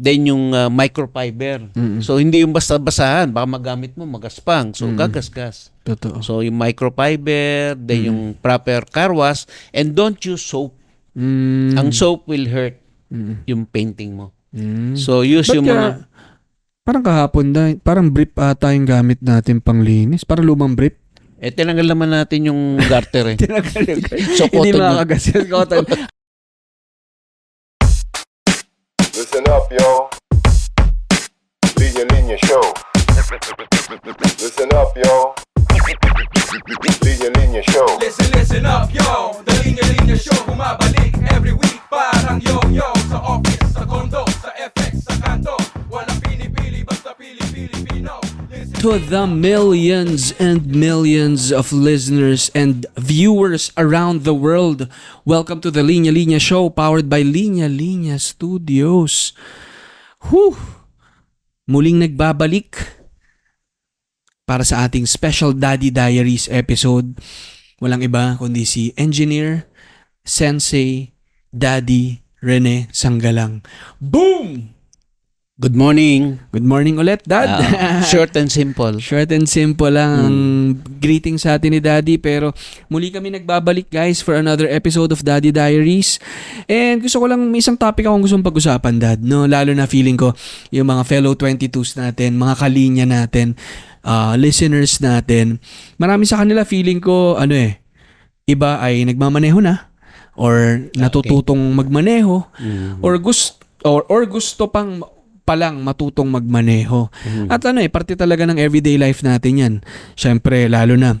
Then yung uh, microfiber. Mm-mm. So hindi yung basta-basahan, baka magamit mo magaspang. So Mm. gagasgas. Totoo. So yung microfiber, then yung proper car wash and don't use soap. Mm. Ang soap will hurt Mm. yung painting mo. Mm. So use Ba't yung kaya- mga Parang kahapon na, parang brief ata yung gamit natin pang linis. Parang lumang brief. eh tinanggal naman natin yung garter eh. Tinanggal yung So Hindi cotton mo. makakagas. Cotton. Listen up, yo. Linya Linya Show. Listen up, yo. Linya Linya Show. Listen, listen up, yo The Linya Linya Show Bumabalik every week Parang yo-yo Sa office, sa condo, sa FX, sa kanto to the millions and millions of listeners and viewers around the world. Welcome to the Linya Linya Show powered by Linya Linya Studios. Whew! Muling nagbabalik para sa ating special Daddy Diaries episode. Walang iba kundi si Engineer Sensei Daddy Rene Sanggalang. Boom! Good morning. Good morning ulit, Dad. Ah, short and simple. Short and simple lang ang greeting sa atin ni Daddy pero muli kami nagbabalik guys for another episode of Daddy Diaries. And gusto ko lang may isang topic akong gustong pag-usapan Dad, no? Lalo na feeling ko yung mga fellow 22s natin, mga kalinya natin, uh, listeners natin. Marami sa kanila feeling ko ano eh, iba ay nagmamaneho na or natututong magmaneho Mm. or gusto or, or gusto pang palang matutong magmaneho. At ano eh, parte talaga ng everyday life natin yan. Siyempre, lalo na,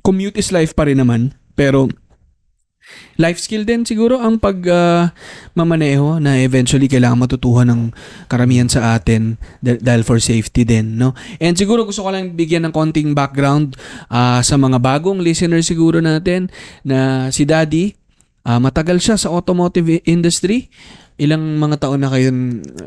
commute is life pa rin naman. Pero, life skill din siguro ang pag ah, mamaneho na eventually kailangan matutuhan ng karamihan sa atin dah- dahil for safety din, no? And siguro gusto ko lang bigyan ng konting background ah, sa mga bagong listeners siguro natin na si Daddy, ah, matagal siya sa automotive industry. Ilang mga taon na kayo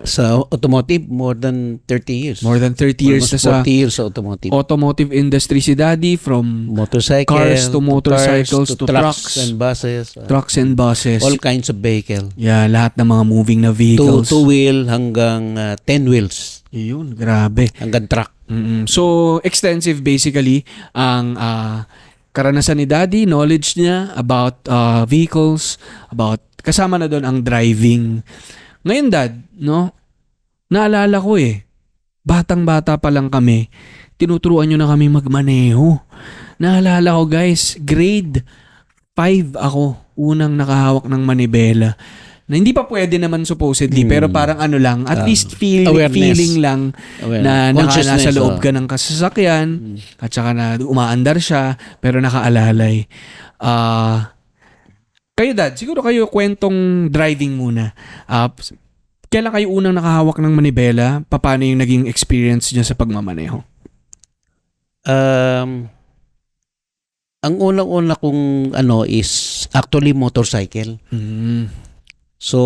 Sa automotive, more than 30 years. More than 30 years na Almost sa 40 years sa automotive. automotive industry si Daddy from motorcycle, cars to motorcycles cars, to trucks. and buses. uh, trucks and buses. all kinds of vehicle. yeah, lahat ng mga moving na Two, vehicles. two wheel hanggang uh, 10 wheels. Yun, grabe. Hanggang truck. Mm-mm. So, extensive basically ang ah, karanasan ni Daddy, knowledge niya about ah, vehicles, about kasama na doon ang driving. Ngayon, Dad, no? Naalala ko eh, batang-bata pa lang kami, tinuturuan nyo na kami magmaneho. Naalala ko guys, grade 5 ako, unang nakahawak ng manibela. Na hindi pa pwede naman supposedly, Hmm. pero parang ano lang, at Ah, least feel, awareness. feeling lang Awareness. na nasa loob oh. ka ng kasasakyan at saka na umaandar siya pero nakaalalay. Ah kayo dad, siguro kayo kwentong driving muna. P- kailan kayo unang nakahawak ng manibela? Paano yung naging experience niya sa pagmamaneho? Um, ang unang-una kong ano is actually motorcycle. Mm. So,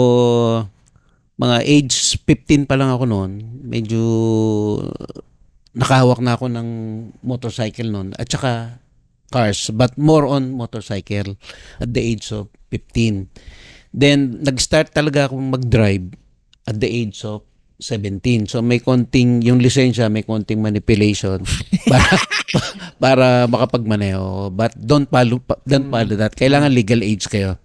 mga age 15 pa lang ako noon, medyo nakahawak na ako ng motorcycle noon at saka cars, but more on motorcycle at the age of 15. Then, nag-start talaga akong mag-drive at the age of 17. So, may konting, yung lisensya, may konting manipulation para, para makapagmaneho. But don't follow, don't follow that. Kailangan legal age kayo.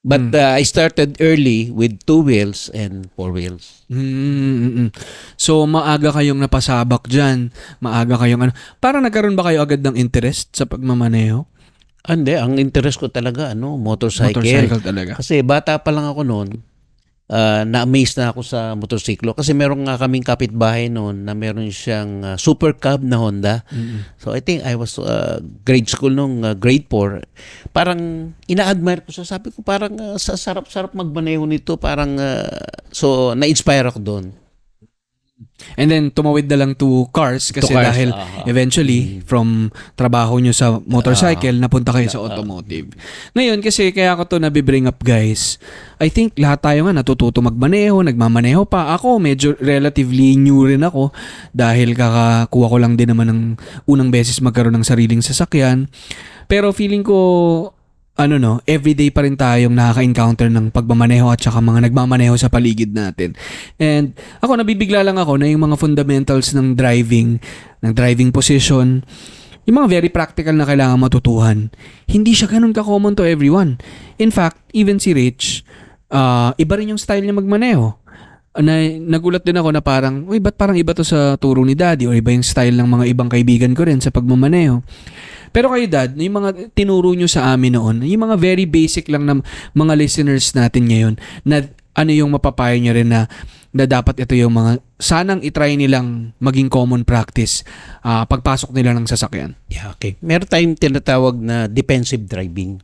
But uh, I started early with two wheels and four wheels. Mm, mm, mm. So maaga kayong napasabak diyan, maaga kayong ano. Parang nagkaroon ba kayo agad ng interest sa pagmamaneho? Ah, Hindi, ang interest ko talaga, ano, motorcycle. Motorcycle talaga. Kasi bata pa lang ako noon, ah, na-amaze na ako sa motorsiklo. Kasi meron nga kaming kapitbahay noon na meron siyang ah, super cab na Honda. So I think I was ah, grade school nung ah, grade 4. Parang ina-admire ko siya. Sabi ko parang sa sarap-sarap magmaneho nito. Parang, ah, so na-inspire ako doon. And then tumawid na lang to cars kasi To cars, dahil aha. eventually from trabaho nyo sa motorcycle napunta kayo sa automotive. Ngayon kasi kaya ko to nabibring up guys. I think lahat tayo nga natututo magmaneho, nagmamaneho pa. Ako medyo relatively new rin ako dahil kakakuha ko lang din naman ng unang beses magkaroon ng sariling sasakyan. Pero feeling ko ano no, everyday pa rin tayong nakaka-encounter ng pagmamaneho at saka mga nagmamaneho sa paligid natin. And ako nabibigla lang ako na yung mga fundamentals ng driving, ng driving position, yung mga very practical na kailangan matutuhan, hindi siya ganun ka-common to everyone. In fact, even si Rich, ah, iba rin yung style niya magmaneho. Na, nagulat din ako na parang, uy, ba't parang iba to sa turo ni daddy o iba yung style ng mga ibang kaibigan ko rin sa pagmamaneho. Pero kayo dad, yung mga tinuro nyo sa amin noon, yung mga very basic lang na mga listeners natin ngayon, na ano yung mapapayo nyo rin na, na dapat ito yung mga sanang itry nilang maging common practice ah, pagpasok nila ng sasakyan. Yeah, okay. Meron tayong tinatawag na defensive driving.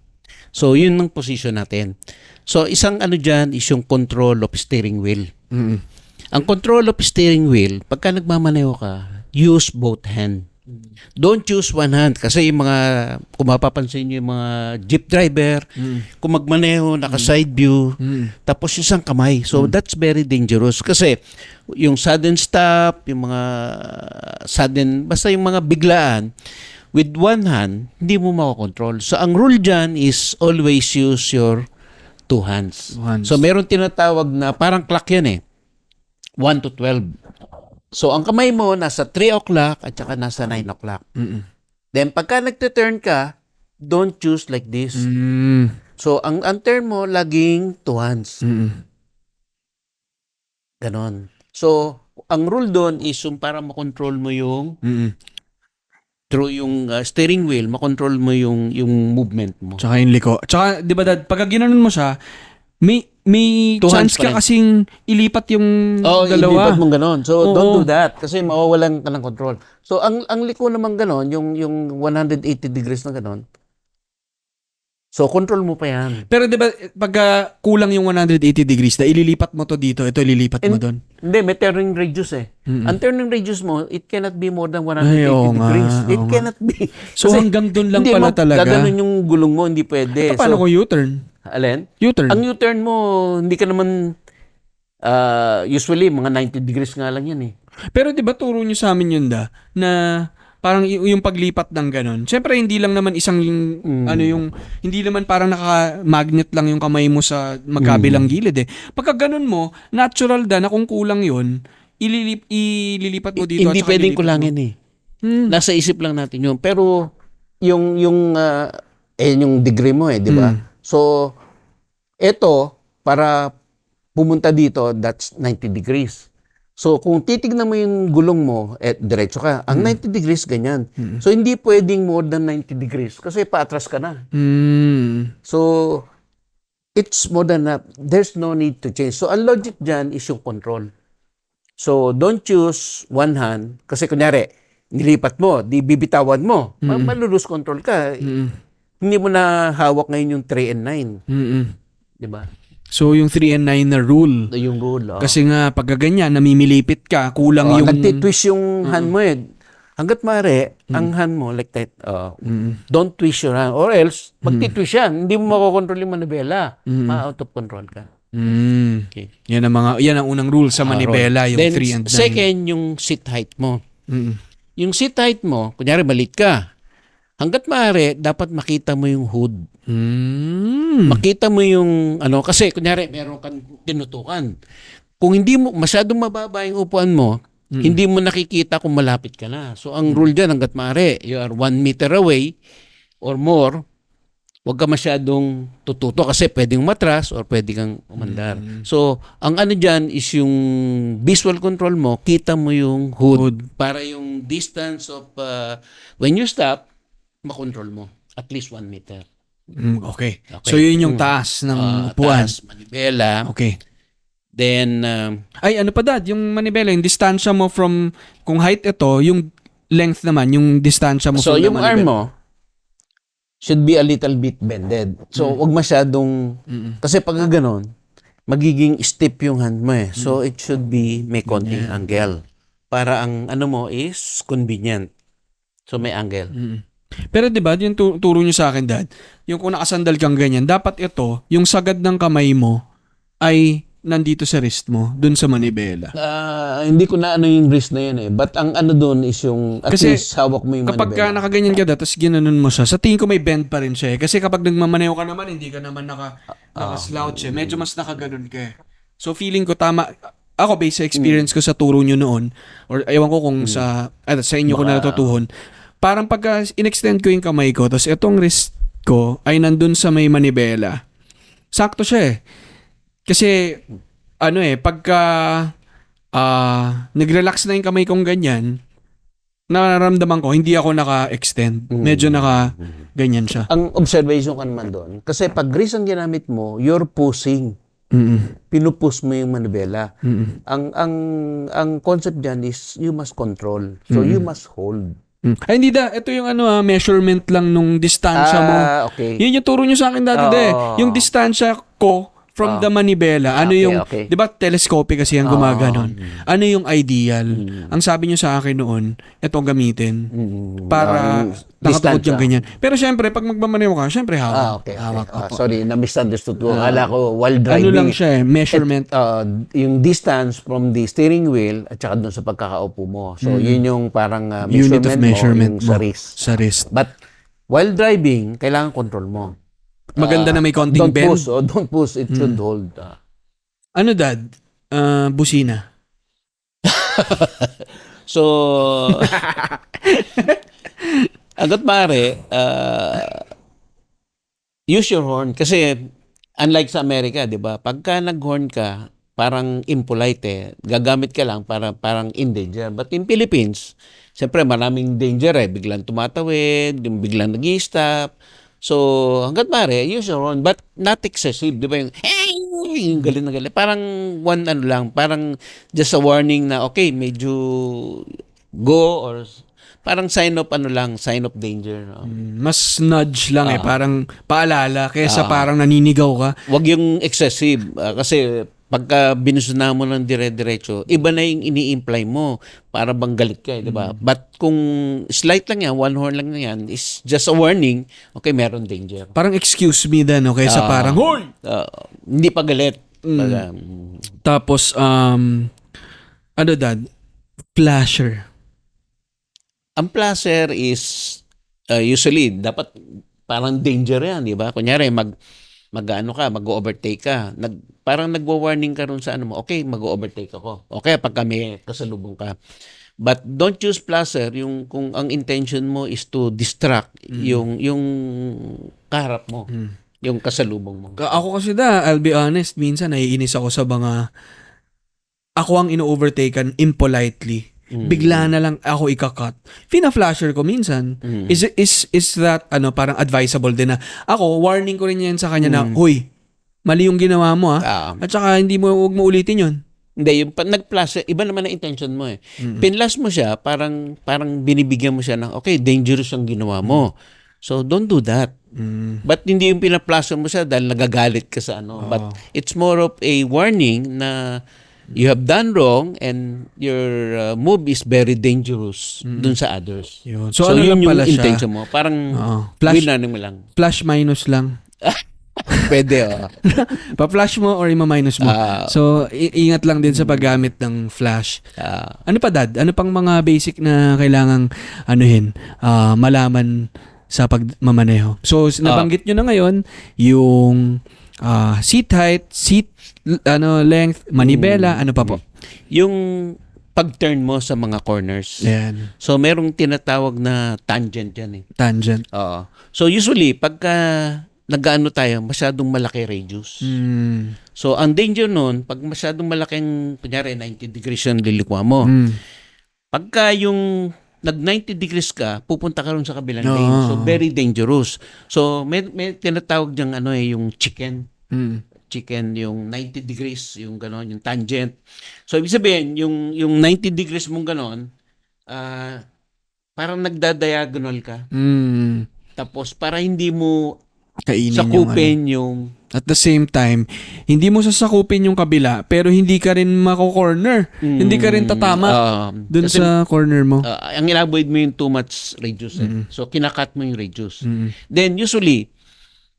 So, yun ang position natin. So, isang ano dyan is yung control of steering wheel. Mm. Ang control of steering wheel, pagka nagmamaneho ka, use both hand. Don't use one hand kasi yung mga, kung mapapansin nyo yung mga jeep driver, kung magmaneho, naka side view, Mm. tapos isang kamay. So that's very dangerous kasi yung sudden stop, yung mga sudden, basta yung mga biglaan, with one hand, hindi mo makokontrol. So ang rule dyan is always use your two hands. Hands. So meron tinatawag na parang clock yan eh. 1 to 12. So ang kamay mo nasa 3 o'clock at saka nasa 9 o'clock. Mm-mm. Then pagka nagte-turn ka, don't choose like this. Mm. So ang, ang turn mo laging two hands. Mm-mm. Ganon. So, ang rule doon is yung para makontrol mo yung Mm-mm. Through yung uh, steering wheel, makontrol mo yung yung movement mo. Tsaka yung liko. Tsaka, di ba dad, pagka ginanon mo siya, may may Two hands chance pa ka rin. kasing ilipat yung Oh, dalawa. ilipat mo ganon. So, Oo. don't do that kasi mawawalan ka ng control. So, ang ang liko naman ganon, yung yung 180 degrees na ganon. So, control mo pa yan. Pero di ba, pagka kulang yung 180 degrees, na ililipat mo to dito, ito ililipat mo And- doon. Hindi, may turning radius eh. Mm-mm. Ang turning radius mo, it cannot be more than 180 Ay, oo nga, degrees. it oo nga. cannot be. So Kasi hanggang doon lang hindi pala mo talaga. gaganon yung gulong mo, hindi pwede. Ito, paano so, ko U-turn? alin? U-turn. Ang U-turn mo, hindi ka naman ah, usually mga 90 degrees nga lang yan eh. Pero 'di ba turo niyo sa amin yun da na parang yung paglipat ng ganun. Siyempre hindi lang naman isang Mm. ano yung hindi naman parang naka-magnet lang yung kamay mo sa magkabilang gilid eh. Pagka ganun mo, natural da na kung kulang yun, ililip ililipat mo dito hindi at saka pwedeng kulangin mo. eh. Hmm. Nasa isip lang natin yun. Pero yung yung ah, eh yung degree mo eh, di ba? Mm. So eto para pumunta dito, that's 90 degrees. So kung titignan mo yung gulong mo, eh diretso ka. Ang 90 degrees ganyan. So hindi pwedeng more than 90 degrees kasi paatras ka na. Hmm. So, it's more than that. There's no need to change. So, ang logic dyan is yung control. So, don't choose one hand. Kasi kunyari, nilipat mo, di bibitawan mo. Mm. Malulose control ka. Mm. Hindi mo na hawak ngayon yung 3 and 9. Mm-mm. Di ba? So yung 3 and 9 na rule. Yung rule. Oh. Kasi nga pag ganyan namimilipit ka, kulang oh, yung nagtitwist yung hand mo eh. Hanggat mare, ang hand mo like that, oh, Mm. don't twist your hand. Or else, magtitwist yan. Hindi mo makokontrol yung manibela. Ma-out of control ka. Mm. Okay. Yan ang mga yan ang unang rule sa manibela, yung Then, 3 and 9. second, yung seat height mo. Mm. Yung seat height mo, kunyari malit ka, hanggat maaari, dapat makita mo yung hood. Mm. Makita mo yung, ano, kasi kunyari, meron kang tinutukan. Kung hindi mo, masyadong mababa yung upuan mo, hindi mo nakikita kung malapit ka na. So, ang rule dyan, hanggat maaari, you are one meter away or more, huwag ka masyadong tututo kasi pwedeng matras or pwede kang umandar. So, ang ano dyan is yung visual control mo, kita mo yung hood, para yung distance of uh, when you stop, makontrol mo. At least one meter. Mm, okay. Okay. So yun yung taas ng Ah, upuan. taas, manibela. Okay. Then, um, Ay, ano pa dad, yung manibela, yung distansya mo from, kung height ito, yung length naman, yung distansya mo so from yung arm mo should be a little bit bended. So, wag masyadong, kasi pag ganon, magiging stiff yung hand mo eh. So, it should be may konting angle. Para ang ano mo is convenient. So, may angle. Mm. Pero 'di ba, yung tu- turo niyo sa akin dad, yung kung nakasandal kang ganyan, dapat ito, yung sagad ng kamay mo ay nandito sa wrist mo, dun sa manibela? Ah, hindi ko na ano yung wrist na yun eh. But ang ano doon is yung at Kasi least hawak mo yung Kapag ka manibela. nakaganyan ka da, tapos ginanon mo siya, sa tingin ko may bend pa rin siya eh. Kasi kapag nagmamaneho ka naman, hindi ka naman naka, naka-slouch eh. Medyo mas nakaganon ka eh. So feeling ko tama, ako based sa experience ko sa turo nyo noon, or ewan ko kung sa, ah, sa inyo ko na natutuhon, parang pagka in-extend ko yung kamay ko, tapos itong wrist ko ay nandun sa may manibela, sakto siya eh. Kasi, ano eh, pagka ah nag-relax na yung kamay kong ganyan, nararamdaman ko, hindi ako naka-extend. Medyo naka, ganyan siya. Ang observation ka naman doon, kasi pag wrist ang ginamit mo, you're pushing. Mm-mm. Pinupus mo yung manibela. Mm-mm. Ang ang ang concept diyan is you must control. So you must hold. Mm. Ay, hindi da. Ito yung ano, ah, measurement lang nung distansya mo. Ah, okay. Yun yung turo nyo sa akin dati, Oo. de. Yung distansya ko from the manibela. Ano okay, yung, okay. di ba, telescopic kasi yung gumaganon. Ano yung ideal? Mm. Ang sabi nyo sa akin noon, ito gamitin. Mm, Para um, nakatukod yung ganyan. Pero syempre, pag magmamaneho ka, syempre hawak. Ah, okay. okay. Hawak, Ah, sorry, na-misunderstood ko. Akala ko while Ano driving. lang siya eh, measurement. uh, yung distance from the steering wheel at saka doon sa pagkakaupo mo. So, yun yung parang uh, Mm. unit measurement, of measurement mo, yung sa mo. wrist. Sa wrist. But, while driving, kailangan control mo. Maganda na may konting don't bend. push, oh, don't push. It should hold. ah. Ano dad? Ah, busina. So, agad mare, uh, use your horn. Kasi, unlike sa Amerika, di ba? Pagka nag-horn ka, parang impolite eh. Gagamit ka lang para parang in danger. But in Philippines, siyempre maraming danger eh. Biglang tumatawid, yung biglang nag stop So, hanggat mare, use your. But not excessive. Di ba yung, hey! Yung galit na galit. Parang one ano lang. Parang just a warning na, okay, medyo go or parang sign of ano lang, sign of danger. No? Mas nudge lang Ah. eh. Parang paalala. Kesa parang naninigaw ka. Wag yung excessive ah, kasi pagka binusuna mo ng dire-diretso, iba na yung ini-imply mo para bang galit ka, eh, di ba? But kung slight lang yan, one horn lang yan, is just a warning, okay, meron danger. Parang excuse me then, no? Kesa Ah. parang, Hoy! Ah, hindi pa galit. Pag, um, Tapos, um, ano dad? Flasher. ang placer is uh, usually dapat parang danger yan, di ba? Kunyari mag mag-ano ka, mag-overtake ka. Nag, parang nagwa-warning ka ron sa ano mo, okay, mag-overtake ako. Okay, pag kami kasalubong ka. But don't use placer yung kung ang intention mo is to distract yung yung kaharap mo, yung kasalubong mo. Ako kasi da, I'll be honest, minsan naiinis ako sa mga ako ang ino-overtaken impolitely. Bigla na lang ako ikakat. Fina-flasher ko minsan. Is, it- is, is that ano parang advisable din na ako, warning ko rin yan sa kanya na, Huy, mali yung ginawa mo. Ah, At saka hindi mo, huwag mo ulitin yun. Hindi, yung pa, nag-plus, iba naman ang intention mo eh. Pinlas mo siya, parang, parang binibigyan mo siya ng, okay, dangerous ang ginawa mo. So, don't do that. But hindi yung pinaplaso mo siya dahil nagagalit ka sa ano. But it's more of a warning na you have done wrong and your uh, move is very dangerous dun sa others. Yun. So, ano yun lang pala yung intention mo. Parang Oo. Flash- winano mo lang. Flash minus lang. Pwede, oh. Pa-flash mo or ima-minus mo. Ah. so, ingat lang din sa paggamit ng flash. Ah, Ano pa dad? Ano pang mga basic na kailangang anuhin, ah, malaman sa pagmamaneho? So, nabanggit nyo na ngayon yung ah, seat height, seat ano length, manibela, ano pa po? yung pag-turn mo sa mga corners. Yan. So, merong tinatawag na tangent yan eh. Tangent. Oo. So, usually, pagka nag-ano tayo, masyadong malaki radius. Mm. So, ang danger nun, pag masyadong malaking, kunyari, 90 degrees yung lilikwa mo. Mm. Pagka yung nag-90 degrees ka, pupunta ka rin sa kabilang Oo. lane. So, very dangerous. So, may, may tinatawag diyang ano eh, yung chicken. Mm. Chicken, yung 90 degrees, yung gano'n, yung tangent. So, ibig sabihin, yung, yung 90 degrees mong gano'n, ah, parang nagda-diagonal ka. Mm. Tapos, para hindi mo Kainin yung ano. sakupin yung At the same time, hindi mo sasakupin yung kabila, pero hindi ka rin mako-corner. hindi ka rin tatama Um, dun kasi, sa corner mo. uh, ang inavoid mo yung too much radius. Eh. So, kinakat mo yung radius. Mm. Then, usually,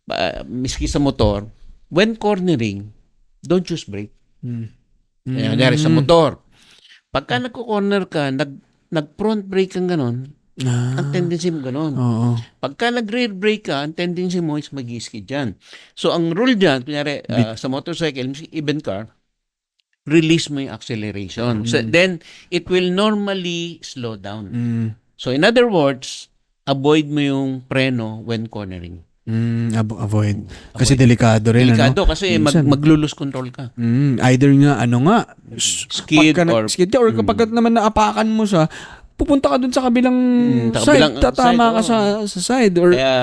uh, miski sa motor, when cornering, don't use brake. Mm. Kaya kunyari sa motor. Pagka nagko-corner ka, nag, nag-front brake kang ganon, Ah. ang tendency mo ganon. Oo. Pagka nag-rear brake ka, ang tendency mo is mag-skid dyan. So, ang rule dyan, kunyari, uh, sa motorcycle, even car, release mo yung acceleration. So, then, it will normally slow down. Mm. So, in other words, avoid mo yung preno when cornering. Mm, avo- avoid. Kasi delikado rin, Delikado ano? kasi mag, Minsan. mag-lose control ka. Mm, either nga, ano nga, Skid or- skid ka, or kapag naman naapakan mo siya, pupunta ka dun sa kabilang sa side, kabilang, uh, tatama side, ka sa, sa side, or Kaya,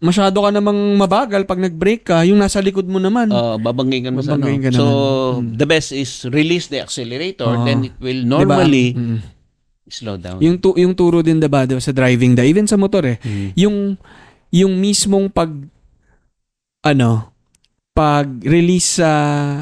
masyado ka namang mabagal pag nag-brake ka, yung nasa likod mo naman. uh, babanggain ka mo sa ano. So, naman. the best is release the accelerator, Oo. then it will Diba? normally Mm. slow down. Yung tu- yung turo din diba, diba sa driving da even sa motor eh. Mm. Yung yung mismong pag ano pag release sa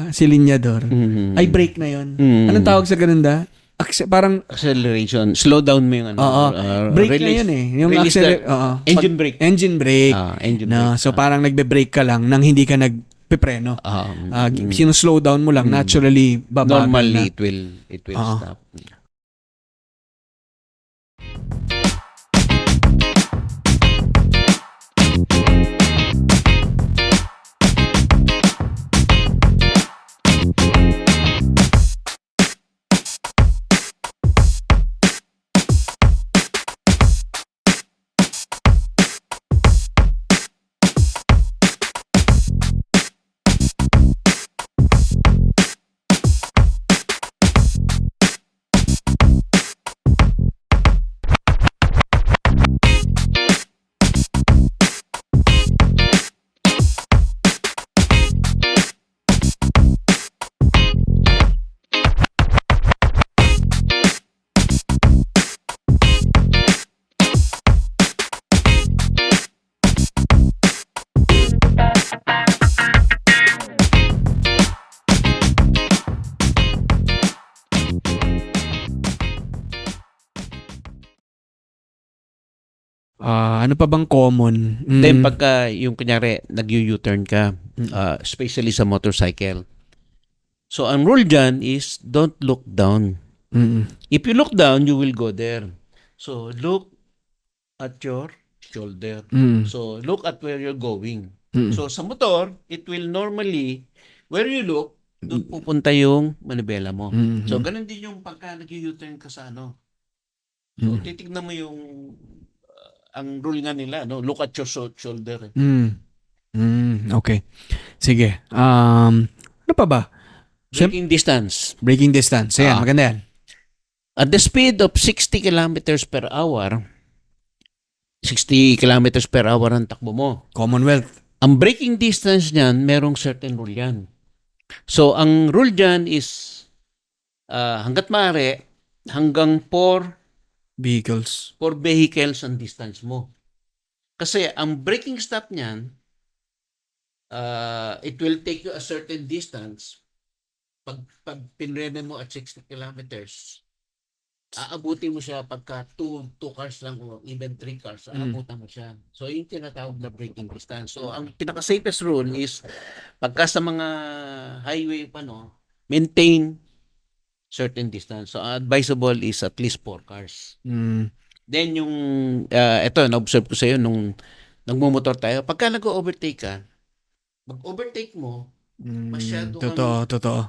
silinyador Mhm. ay brake na yon. Mm. Anong tawag sa ganun da? Acce- parang acceleration, slow down mo yung ano. oo, uh, brake na yun eh. Yung release acceler- the- oo. engine brake. Engine brake. Ah, engine no, brake. so parang nagbe-brake ka lang nang hindi ka nagpepreno. Ah, Ah, mm. sino-slow down mo lang naturally babagal normally na. it will it will Oo. stop. Ah, ano pa bang common? Mm. Then pagka yung kunyari nag-U-turn ka, uh, especially sa motorcycle. So ang rule dyan is don't look down. Mm. If you look down, you will go there. So look at your shoulder. Mm. So look at where you're going. Mm. So sa motor, it will normally where you look, doon pupunta yung manibela mo. Mm. So ganun din yung pagka nag-U-turn ka sa ano. So Mm. titignan mo yung uh, ang rule nga nila, no? Look at your sho- shoulder. eh. Mm. Mm, okay. Sige. Um, ano pa ba? Siyem- Braking distance. Braking distance. Ayan, Ah. maganda yan. At the speed of 60 kilometers per hour, 60 kilometers per hour ang takbo mo. Commonwealth. Ang braking distance niyan, merong certain rule yan. So, ang rule dyan is ah, hanggat maaari, hanggang 4, Vehicles. 4 vehicles ang distance mo. Kasi ang braking stop niyan, ah, it will take you a certain distance. Pag, pag pinrene mo at 60 kilometers, aabutin mo siya pagka 2 two cars lang o even 3 cars, aabutan mo siya. So, yung tinatawag na braking distance. So, ang pinaka-safest rule is pagka sa mga highway pa, no, maintain certain distance. So, advisable is at least 4 cars. Mm. Then yung, uh, ito, na-observe ko sa'yo nung nagmumotor tayo, pagka nag-overtake ka, mag-overtake mo, Mm, Masyado kang- totoo, totoo.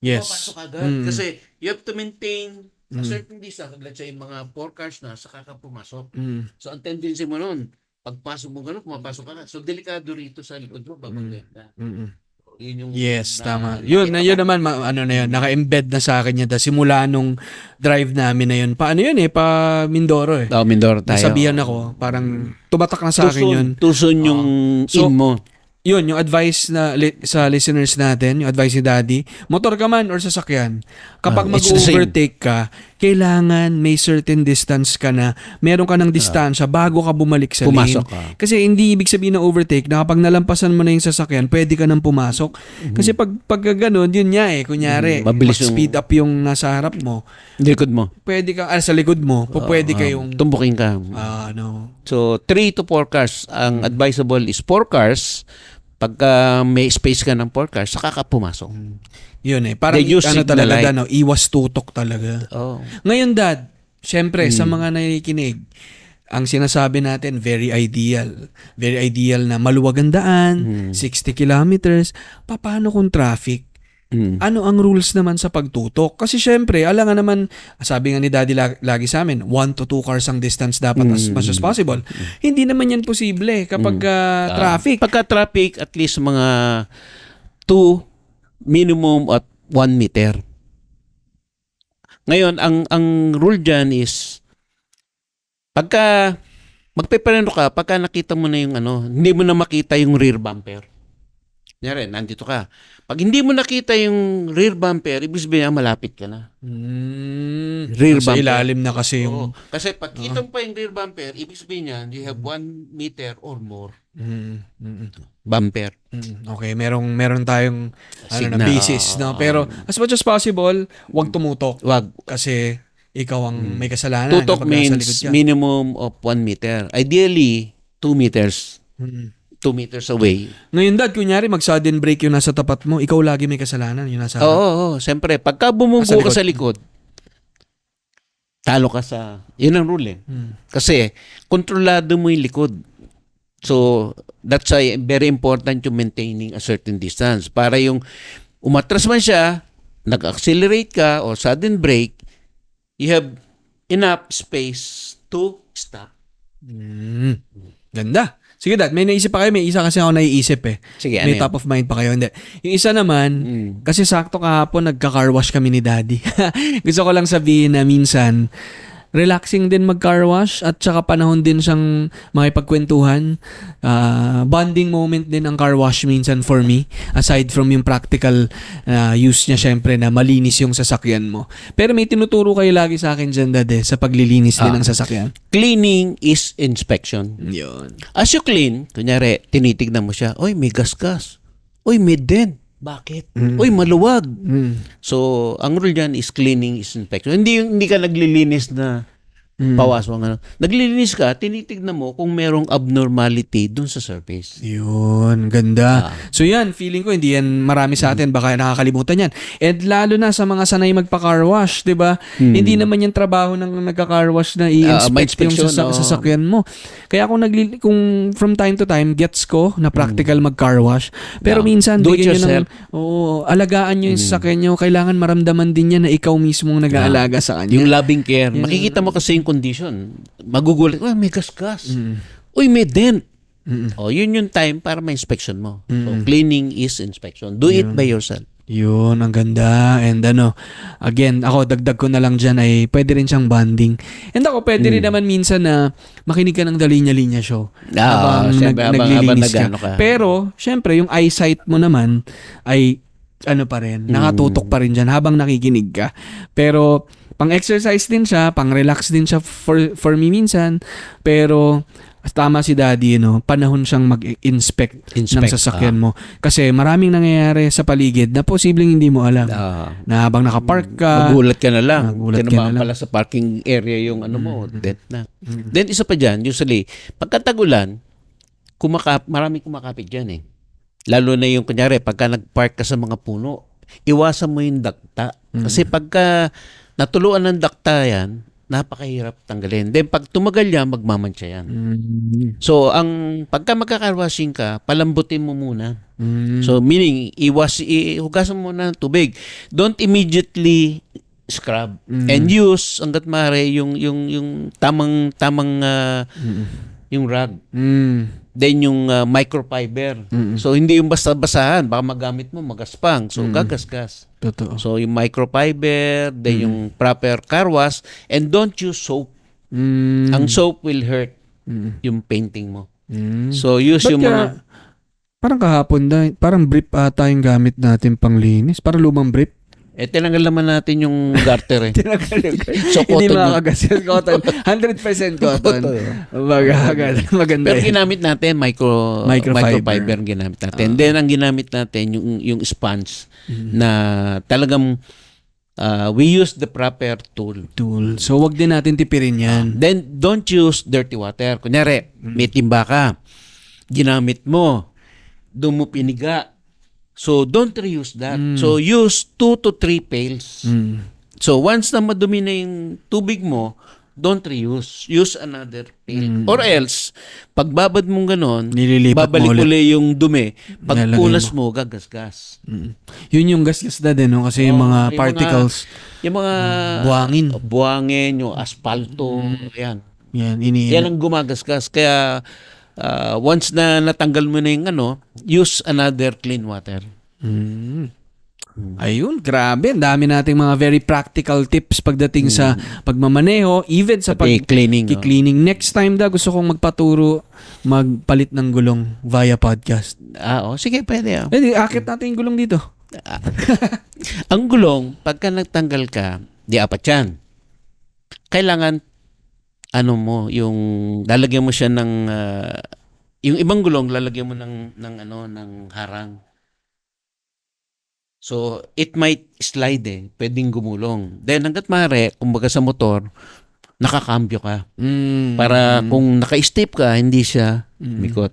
Yes. papasok agad. Mm. Kasi you have to maintain a Mm. certain distance. Let's say, mga 4 cars na, saka ka pumasok. Mm. So, ang tendency mo nun, pagpasok mo gano'n, pumapasok ka na. So, delikado rito sa likod mo, babanggain ka. Mm. Yun yung... Yes, na- tama. Yun, na, yun naman, ma- ano na yun, naka-embed na sa akin yun. Ta, simula nung drive namin na yun. Paano yun eh, pa Mindoro eh. Oh, Mindoro tayo. Nasabihan ako, parang tumatak na sa akin yun. Tuson yung So, in mo. Yun, yung advice na li- sa listeners natin, yung advice ni Daddy, motor ka man or sasakyan, kapag same. mag-overtake ka, kailangan may certain distance ka na, meron ka ng distansya bago ka bumalik sa Pumasok lane. ka. Kasi hindi ibig sabihin ng overtake na kapag nalampasan mo na yung sasakyan, pwede ka nang pumasok. Kasi pag pag ganun, yun nga eh, kunyari, Mhm, mabilis yung- speed up yung nasa harap mo, Likod mo. pwede ka, ah, sa likod mo, po, pwede Ah, kayong, Tumbukin ka. ah, ano, So, 3 to 4 cars. Ang advisable is 4 cars. Pagka may space ka ng 4 cars, saka ka pumasok. Yun eh. Parang They use ano talaga, light. dad, no? iwas tutok talaga. Oh. Ngayon, dad, syempre, sa Hmm. mga nakikinig, ang sinasabi natin, very ideal. Very ideal na maluwag ang daan, Hmm. 60 kilometers. Paano kung traffic? Mm. Ano ang rules naman sa pagtutok? Kasi syempre, alam nga naman, sabi nga ni daddy lag- lagi sa amin, 1 to 2 cars ang distance dapat as Mm. much as possible. Hindi naman yan posible kapag ah, traffic. Pagka traffic, at least mga 2 minimum at 1 meter. Ngayon, ang ang rule dyan is pagka magpepereno ka, pagka nakita mo na yung ano, hindi mo na makita yung rear bumper. Kunyari, nandito ka. Pag hindi mo nakita yung rear bumper, ibig sabihin malapit ka na. Mm, Rear nasa bumper. ilalim na kasi Oo. yung... Kasi pag kita mo pa yung rear bumper, ibig sabihin niya, you have 1 meter or more Mm, mm, bumper. mm. Okay, merong meron tayong ano na, Signal. basis, no? Pero as much as possible, wag tumutok Wag. kasi ikaw ang may kasalanan. Hmm. Tutok kapag nasa likod means ka. minimum of 1 meter. Ideally, 2 meters. Mm. 2 meters away. Ngayon dad, kunyari mag sudden break yung nasa tapat mo, ikaw lagi may kasalanan yung nasa Oo, oo, oo. Siyempre, pagka bumunggo Sa ka sa likod, talo ka sa... Yun ang rule eh. Mm. Kasi, kontrolado mo yung likod. So, that's why very important yung maintaining a certain distance. Para yung umatras man siya, nag-accelerate ka or sudden brake, you have enough space to stop. Mm. Ganda. Sige dad, may naisip pa kayo, may isa kasi ako naiisip eh. Sige, ano may yun? top of mind pa kayo. Hindi. Yung isa naman, Mm. Kasi sakto kahapon nagka-car wash kami ni Daddy. Gusto ko lang sabihin na minsan relaxing din mag-car wash at saka panahon din siyang makipagkwentuhan. Ah, bonding moment din ang car wash minsan for me. Aside from yung practical ah, use niya syempre na malinis yung sasakyan mo. Pero may tinuturo kayo lagi sa akin dyan, Dad, eh, sa paglilinis din Ah. ng sasakyan. Cleaning is inspection. Yun. As you clean, kunyari, tinitignan mo siya, oy, may gasgas. Oy, may dent. Bakit? Oy, maluwag. Mm. So, ang rule dyan is cleaning is inspection. Hindi, hindi ka naglilinis na Mm. pawas mo. Ano. Naglilinis ka, tinitignan mo kung merong abnormality dun sa surface. Yun, ganda. Ah. So yan, feeling ko hindi yan marami sa atin baka nakakalimutan yan. And lalo na sa mga sanay magpa-car wash, 'di ba? Hindi naman yan trabaho ng nagka-car wash na i-inspect yung inspection, sasa- oo. sasakyan mo. Kaya kung nagli- kung from time to time gets ko na practical mag-car wash, pero Yeah. minsan Do bigyan nyo ng oo, alagaan nyo yung sasakyan nyo, kailangan maramdaman din yan na ikaw mismo ang nag-aalaga sa kanya. Yung loving care. Makikita mo kasi yung condition. Magugulat. Uy, may gasgas. Uy, may dent. O, yun yung time para ma-inspection mo. So, cleaning is inspection. Do it by yourself. Yun, ang ganda. And ano, again, ako dagdag ko na lang dyan ay pwede rin siyang bonding. And ako pwede rin naman minsan na makinig ka ng Dalinya-Linya show. Ah, syempre, habang- habang nag-ano ka. Pero, syempre, yung eyesight mo naman ay ano pa rin, nakatutok pa rin dyan habang nakikinig ka. Pero, pang-exercise din siya, pang-relax din siya for, for me minsan. Pero, tama si daddy, no? panahon siyang mag-inspect ng Inspect, sasakyan mo. Kasi maraming nangyayari sa paligid na posibleng hindi mo alam. Ah. Na habang nakapark ka, Magulat ka na lang. Magulat ka na lang. pala sa parking area yung ano mo, dead na. Then isa pa dyan, usually, pagkatagulan, kumakap, maraming kumakapit dyan eh. Lalo na yung, kunyari, pagka nag-park ka sa mga puno, iwasan mo yung dakta. Kasi pagka natuluan ng dakta yan, napakahirap tanggalin. Then pag tumagal yan, magmamantsa yan. Mm, So, ang pagka magkakarwashing ka, palambutin mo muna. mm, So meaning iwas ihugasan mo na ng tubig. Don't immediately scrub and use hangga't maaari yung yung yung tamang tamang ah, yung rag. mm, Then yung ah, microfiber. So hindi yung basta-basahan, baka magamit mo magaspang. So gagasgas. Totoo. So yung microfiber, then yung proper car wash and don't use soap. Mm, Ang soap will hurt mm, yung painting mo. mm. So use Ba't yung kaya- mga Parang kahapon na, parang brief ata yung gamit natin pang linis. Parang lumang brief. Eh tinanggal naman natin yung garter eh. Tinanggal yung So, Hindi cotton yun. makagas. Cotton. 100% cotton. Magagad. Maganda Pero ginamit natin micro Microfiber. microfiber, ginamit natin. Then ang ginamit natin yung yung sponge na talagang uh, we use the proper tool. Tool. So, wag din natin tipirin yan. Then don't use dirty water. Kunyari, may timba ka. Ginamit mo. doon mo piniga. So, don't reuse that. Mm. So, use 2 to 3 pails. Mm. So, once na madumi na yung tubig mo, don't reuse. Use another pail. Mm. Or else, pagbabad mong ganon, Nililipat babalik mo ulit. uli yung dumi. Pag Nilalagay punas mo, gagasgas. Mm. Yun yung gasgas na din, no? Kasi yung Oo, mga yung particles, Yung mga buhangin. buhangin, yung aspalto, Mm. yan. Yan, ini Yan ang gumagasgas. Kaya, ah, once na natanggal mo na yung ano, use another clean water. Mm. Ayun, grabe. Ang dami nating mga very practical tips pagdating sa pagmamaneho, even sa pag cleaning. cleaning. Next time da gusto kong magpaturo magpalit ng gulong via podcast. Ah, oh, sige, pwede. ah. Eh, di, akit natin yung gulong dito. Ang gulong, pagka nagtanggal ka, di apat yan. Kailangan, ano mo, yung, lalagyan mo siya ng, ah, yung ibang gulong, lalagyan mo ng, ng ano, ng harang. So, it might slide eh. Pwedeng gumulong. Then, hanggat maaari, kumbaga sa motor, nakakambyo ka. Mm. Para kung naka-step ka, hindi siya Mm. mikot.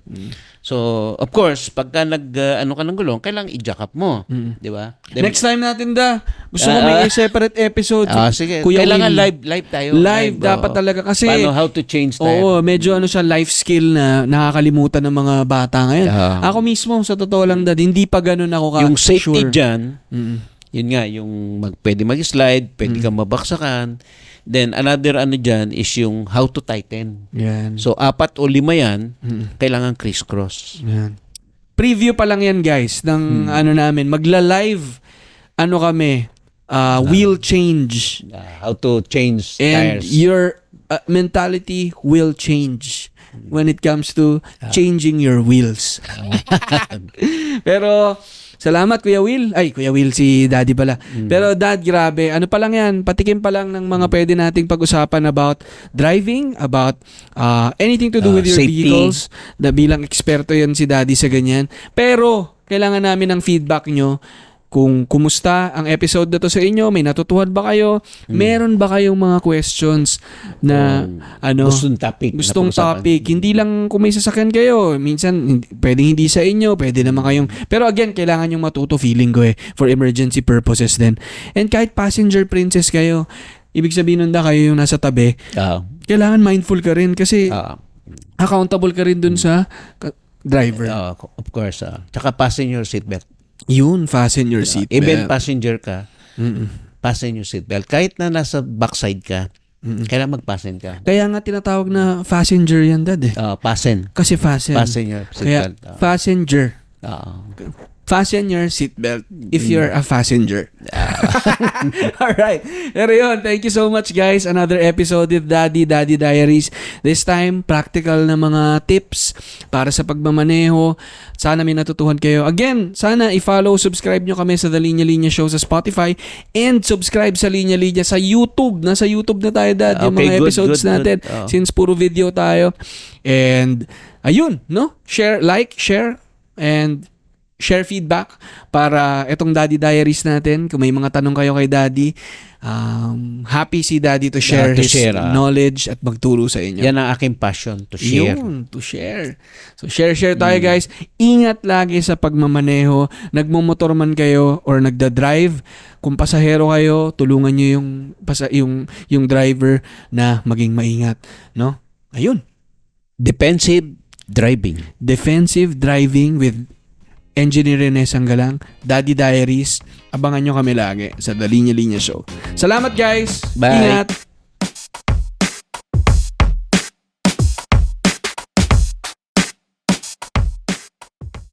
So, of course, pagka nag, ah, ano ka ng gulong, kailangan i-jack up mo. Mm. Di ba? Then- Next time natin da. Gusto ko Ah, may ah. separate episode. Ah, sige. Kuya Kailangan Will. live live tayo. Live dapat oo. talaga kasi Paano how to change time. Oo, medyo ano siya life skill na nakakalimutan ng mga bata ngayon. Ah. Ako mismo sa totoo lang dad, hindi pa ganun ako ka yung safety sure. dyan, Mm. yun nga, yung mag, pwede mag-slide, pwede Mm. kang mabaksakan. Then, another ano dyan is yung how to tighten. Yan. So, apat o lima yan, Mm. kailangan crisscross. Yan. Preview pa lang yan guys ng Hmm. ano namin. Magla-live ano kami uh, wheel change Ah, how to change and tires. your uh, mentality will change when it comes to changing your wheels. Pero salamat Kuya Will. Ay, Kuya Will si Daddy pala. Pero Dad, grabe. Ano pa lang yan? Patikim pa lang ng mga pwede nating pag-usapan about driving, about uh, anything to do Ah, with your safety. vehicles. Na bilang eksperto yan si Daddy sa ganyan. Pero kailangan namin ng feedback nyo kung kumusta ang episode na to sa inyo, may natutuhan ba kayo? Meron ba kayong mga questions na Kung ano gustong topic. gustong topic. Hindi lang kung may sasakyan kayo. Minsan, pwedeng hindi sa inyo. Pwede naman kayong... Pero again, kailangan yung matuto feeling ko eh. For emergency purposes din. And kahit passenger princess kayo, ibig sabihin nun da kayo yung nasa tabi, Ah, kailangan mindful ka rin kasi ah, accountable ka rin dun sa ka- driver. ah, of course. Ah. Tsaka fasten your seatbelt. Yun, fasten your seat Even passenger ka, Mm-mm. fasten your seatbelt. Kahit na nasa backside ka, Mm-mm. kailangan mag-fasten ka. Kaya nga tinatawag na passenger yan, dad eh. Ah, fasten. Kasi fasten. Fasten your Kaya seatbelt. Passenger. Ah. Fasten your seatbelt if you're a passenger. Alright. Pero yun, thank you so much guys. Another episode with Daddy, Daddy Diaries. This time, practical na mga tips para sa pagmamaneho. Sana may natutuhan kayo. Again, sana i-follow, subscribe nyo kami sa The Linya Linya Show sa Spotify and subscribe sa Linya Linya sa YouTube. Nasa YouTube na tayo, Dad, yung Okay, mga good, episodes good, natin. good. Oh. Since puro video tayo. And, ayun, no? Share, like, share, and share feedback para itong Daddy Diaries natin. Kung may mga tanong kayo kay Daddy, um, happy si Daddy to share to his share, ah. knowledge at magturo sa inyo. Yan ang aking passion to share. Yun, to share. So share share tayo guys. Ingat lagi sa pagmamaneho. Nagmomotor man kayo or nagda-drive. Kung pasahero kayo, tulungan niyo yung pasa yung yung driver na maging maingat, no? Ayun. Defensive driving. Defensive driving with Engineer Rene Sanggalang, Daddy Diaries. Abangan nyo kami lagi sa The Linya Linya Show. Salamat guys! Bye. Ingat!